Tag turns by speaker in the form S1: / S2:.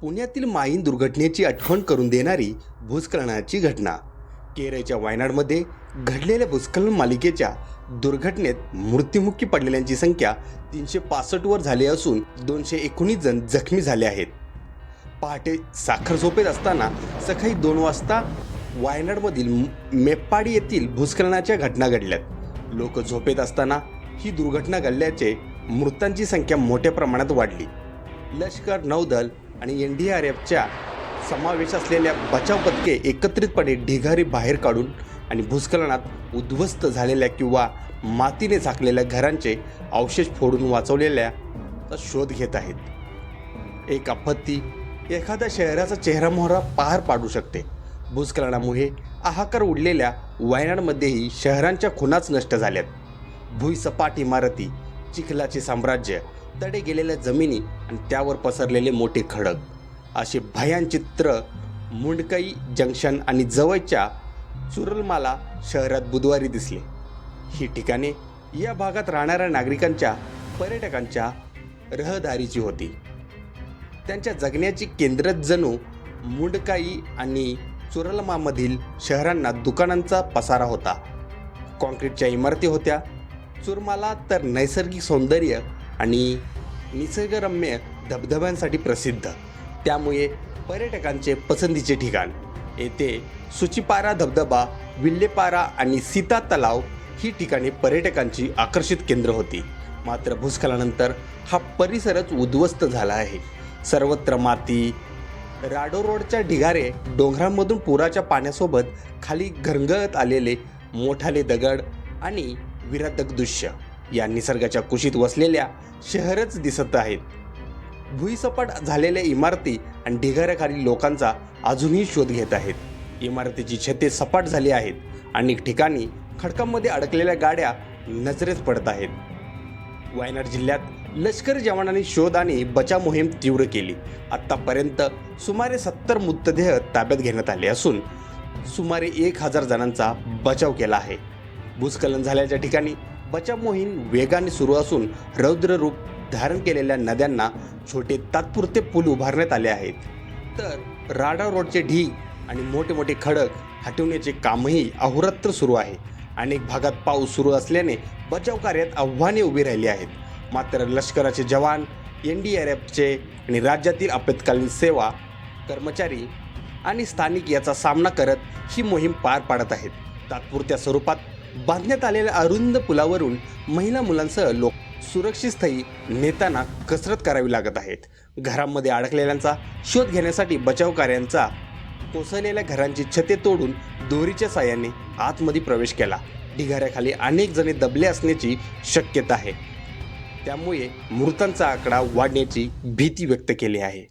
S1: पुण्यातील माईन दुर्घटनेची आठवण करून देणारी भूस्खलनाची घटना. केरळच्या वायनाडमध्ये घडलेल्या भूस्खलन मालिकेच्या दुर्घटनेत मृत्युमुखी पडलेल्यांची संख्या तीनशे पासष्टवर झाली असून दोनशे एकोणीस जण जखमी झाले आहेत. पहाटे साखर झोपेत असताना सकाळी दोन वाजता वायनाडमधील मेप्पाडी येथील भूस्खलनाच्या घटना घडल्यात. लोक झोपेत असताना ही दुर्घटना घडल्याचे मृतांची संख्या मोठ्या प्रमाणात वाढली. लष्कर नौदल आणि एन डी आर एफच्या समावेश असलेल्या बचाव पथके एकत्रितपणे ढिगारी बाहेर काढून आणि भूस्खलनात उद्ध्वस्त झालेल्या किंवा मातीने झाकलेल्या घरांचे अवशेष फोडून वाचवलेल्या शोध घेत आहेत. एक आपत्ती एखाद्या शहराचा चेहरामोहरा पार पाडू शकते. भूस्खलनामुळे हाहाकार उडलेल्या वायनाडमध्येही शहरांच्या खुनाच नष्ट झाल्यात. भुईसपाट इमारती चिखलाचे साम्राज्य तडे गेलेल्या जमिनी आणि त्यावर पसरलेले मोठे खडक. असे भयान चित्र मुंडकई जंक्शन आणि जवळच्या चुरलमाला शहरात बुधवारी दिसले. ही ठिकाणे या भागात राहणाऱ्या नागरिकांच्या पर्यटकांच्या रहदारीची होती. त्यांच्या जगण्याची केंद्रच जणू मुंडकाई आणि चुरलमामधील शहरांना दुकानांचा पसारा होता. कॉन्क्रीटच्या इमारती होत्या. चुरमाला तर नैसर्गिक सौंदर्य आणि निसर्गरम्य धबधब्यांसाठी प्रसिद्ध. त्यामुळे पर्यटकांचे पसंतीचे ठिकाण. येथे सुचिपारा धबधबा विल्लेपारा आणि सीता तलाव ही ठिकाणे पर्यटकांची आकर्षित केंद्र होती. मात्र भूस्खलनानंतर हा परिसरच उद्ध्वस्त झाला आहे. सर्वत्र माती राडो रोडच्या ढिगारे डोंगरांमधून पुराच्या पाण्यासोबत खाली घरंगळत आलेले मोठाले दगड आणि विरादक दृश्य. या निसर्गाच्या कुशीत वसलेल्या शहरच दिसत आहेत. भुईसपाट झालेल्या इमारती आणि ढिगाऱ्याखाली लोकांचा अजूनही शोध घेत आहेत. इमारतीची छते सपाट झाली आहेत. अनेक ठिकाणी खडकांमध्ये अडकलेल्या गाड्या नजरेत पडत आहेत. वायनाड जिल्ह्यात लष्करी जवानांनी शोध आणि बचाव मोहीम तीव्र केली. आत्तापर्यंत सुमारे सत्तर मृतदेह ताब्यात घेण्यात आले असून सुमारे एक हजार जणांचा बचाव केला आहे. भूस्खलन झाल्याच्या ठिकाणी बचाव मोहीम वेगाने सुरू असून रौद्र रूप धारण केलेल्या नद्यांना छोटे तात्पुरते पूल उभारण्यात आले आहेत. तर राडा रोडचे ढीग आणि मोठे मोठे खडक हटवण्याचे कामही अहोरात्र सुरू आहे. अनेक भागात पाऊस सुरू असल्याने बचाव कार्यात आव्हाने उभी राहिली आहेत. मात्र लष्कराचे जवान एन डी आर एफचे आणि राज्यातील आपत्कालीन सेवा कर्मचारी आणि स्थानिक याचा सामना करत ही मोहीम पार पाडत आहेत. तात्पुरत्या स्वरूपात बांधण्यात आलेल्या अरुंद पुलावरून महिला मुलांसह लोक सुरक्षित स्थळी नेताना कसरत करावी लागत आहेत. घरांमध्ये अडकलेल्यांचा शोध घेण्यासाठी बचाव कार्यांचा कोसळलेल्या घरांची छते तोडून दोरीच्या साह्याने आतमध्ये प्रवेश केला. ढिगाऱ्याखाली अनेक जणे दबले असण्याची शक्यता आहे. त्यामुळे मृतांचा आकडा वाढण्याची भीती व्यक्त केली आहे.